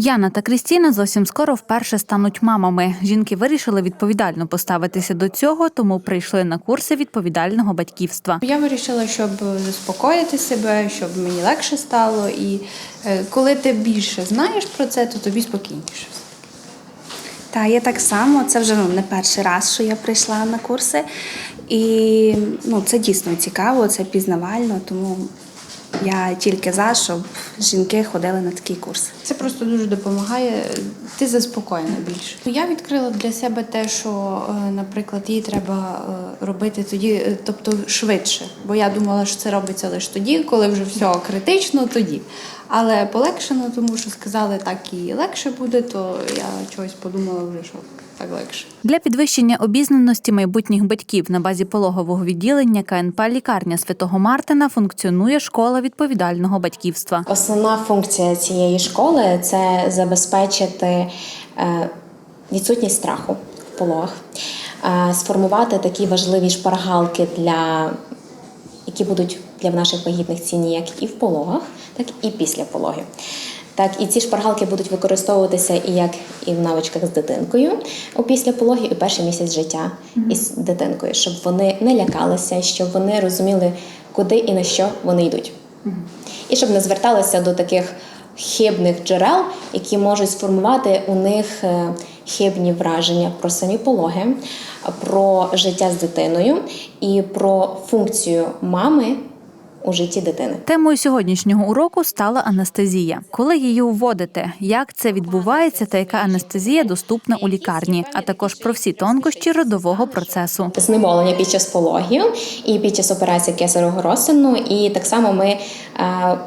Яна та Крістіна зовсім скоро вперше стануть мамами. Жінки вирішили відповідально поставитися до цього, тому прийшли на курси відповідального батьківства. Я вирішила, щоб заспокоїти себе, щоб мені легше стало. І е, коли ти більше знаєш про це, то тобі спокійніше. Та я так само. Це вже ну, не перший раз, що я прийшла на курси. І ну, це дійсно цікаво, це пізнавально, тому я тільки за, щоб жінки ходили на такі курси. Це просто дуже допомагає. Ти заспокоєна більше. Я відкрила для себе те, що, е, наприклад, їй треба е, робити тоді, е, тобто швидше. Бо я думала, що це робиться лише тоді, коли вже все критично, тоді. Але полегшено, тому що сказали, так і легше буде, то я чогось подумала вже, що так легше. Для підвищення обізнаності майбутніх батьків на базі пологового відділення КНП лікарня Святого Мартина функціонує школа відповідального батьківства. Основна функція цієї школи це забезпечити е, відсутність страху в пологах, е, сформувати такі важливі шпаргалки, для, які будуть для наших вагітних цінні як і в пологах, так і після пологів. Так, і ці шпаргалки будуть використовуватися і як і в навичках з дитинкою у після пологів, і перший місяць життя із дитинкою, щоб вони не лякалися, щоб вони розуміли, куди і на що вони йдуть. І щоб не зверталися до таких хибних джерел, які можуть сформувати у них е, хибні враження про самі пологи, про життя з дитиною і про функцію мами у житті дитини. Темою сьогоднішнього уроку стала анестезія. Коли її вводите, як це відбувається та яка анестезія доступна у лікарні, а також про всі тонкощі родового процесу. знеболення під час пологів і під час операції кесаревого розтину. І так само ми е,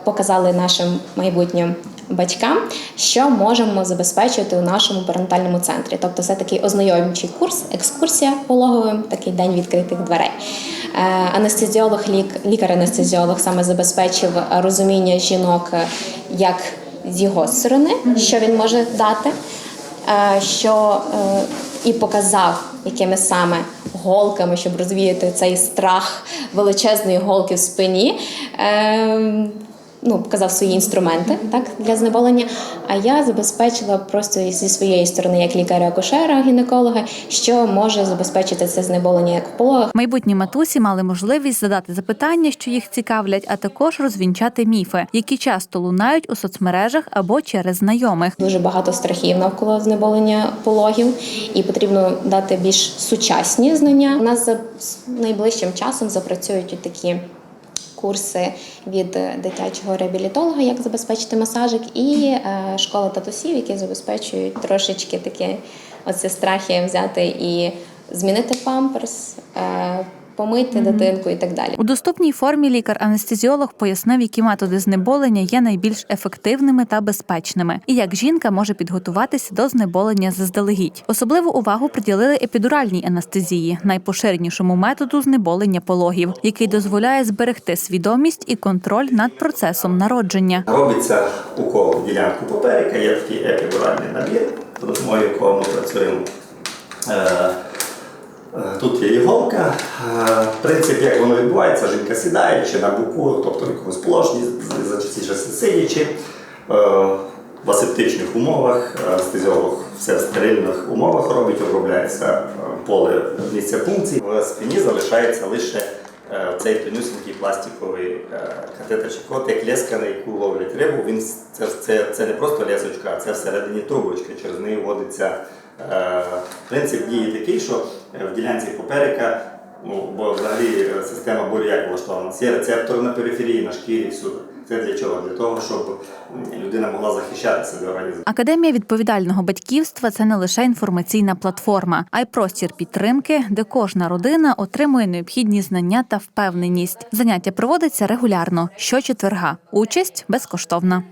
показали нашим майбутнім батькам, що можемо забезпечити у нашому перинатальному центрі. Тобто, це такий ознайомчий курс, екскурсія пологовим, такий день відкритих дверей. Е, Анестезіолог, лік- лікар-анестезіолог саме забезпечив розуміння жінок е, як з його сторони, що він може дати е, що і показав, якими саме голками, щоб розвіяти цей страх величезної голки в спині. Ну, показав свої інструменти так для знеболення. А я забезпечила просто зі своєї сторони, як лікаря-акушера, гінеколога, що може забезпечити це знеболення як в пологах, Майбутні матусі мали можливість задати запитання, що їх цікавлять, а також розвінчати міфи, які часто лунають у соцмережах або через знайомих. Дуже багато страхів навколо знеболення пологів, і потрібно дати більш сучасні знання. У нас за найближчим часом запрацюють такі курси від е, дитячого реабілітолога, як забезпечити масажик, і е, школа татусів, які забезпечують трошечки такі оці страхи взяти і змінити памперс. Е, Помити дитинку і так далі. У доступній формі лікар-анестезіолог пояснив, які методи знеболення є найбільш ефективними та безпечними, і як жінка може підготуватися до знеболення заздалегідь. Особливу увагу приділили епідуральній анестезії, найпоширенішому методу знеболення пологів, який дозволяє зберегти свідомість і контроль над процесом народження. Робиться укол в ділянку поперека, є такий епідуральний набір, за допомогою якого ми працюємо. Е, Тут є іголка. Е, Принцип, як воно відбувається, жінка сідає чи на боку, тобто в якомусь положенні, зачастіше сидячи. Е, В асептичних умовах анестезіолог все в стерильних умовах робить, обробляється поле місця пункції. В спині залишається лише цей тонюсенький пластиковий е, катетерчик, от як леска, на яку ловлять рибу. Він це, це, це не просто лесочка, а це всередині трубочки. Через неї вводиться е, принцип дії такий, що е, в ділянці поперека. Ну, бо взагалі е, система бурі як влаштована. Є рецептори на периферії, на шкірі всюди. Це для чого? Для того, щоб людина могла захищати себе організм. Академія відповідального батьківства це не лише інформаційна платформа, а й простір підтримки, де кожна родина отримує необхідні знання та впевненість. Заняття проводиться регулярно щочетверга. Участь безкоштовна.